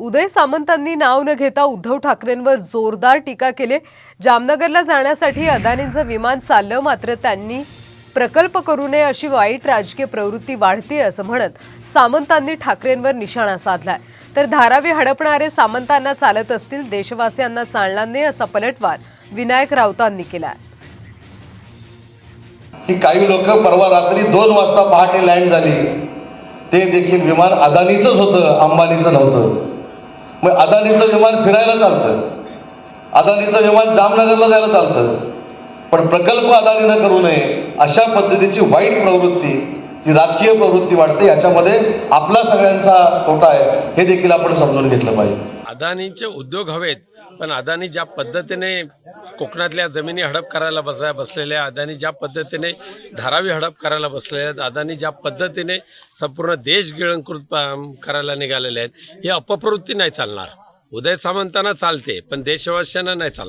उदय सामंतांनी नाव न घेता उद्धव ठाकरेंवर जोरदार टीका केली. जामनगरला जाण्यासाठी अदानींचं विमान चाललं मात्र त्यांनी प्रकल्प करू नये अशी वाईट राजकीय प्रवृत्ती वाढते असं म्हणत सामंतांनी ठाकरेंवर निशाणा साधलाय. तर धारावी हडपणारे सामंतांना चालत असतील देशवासियांना चालणार नाही असा पलटवार विनायक राऊतांनी केला की काही लोक परवा रात्री दोन वाजता पहाटे लँड झाली. ते देखील विमान अदानीचंच होतं अंबानीचं नव्हतं. मग अदानीचं विमान फिरायला चालतं. अदानीचं विमान जामनगरला जायला चालतं. पण प्रकल्प अदानीनं करू नये अशा पद्धतीची वाईट प्रवृत्ती ती राजकीय प्रवृत्ती वाढते याच्यामध्ये आपला सगळ्यांचा तोटा आहे हे देखील आपण समजून घेतलं पाहिजे. अदानीचे उद्योग हवेत पण अदानी ज्या पद्धतीने कोकणातल्या जमिनी हडप करायला बसाय बसलेल्या अदानी ज्या पद्धतीने धारावी हडप करायला बसलेल्या आहेत अदानी ज्या पद्धतीने संपूर्ण देश गिळंकृत करायला निघालेले आहेत ही अपप्रवृत्ती नाही चालणार. उदय सामंतांना चालते पण देशवासियांना नाही चालणार.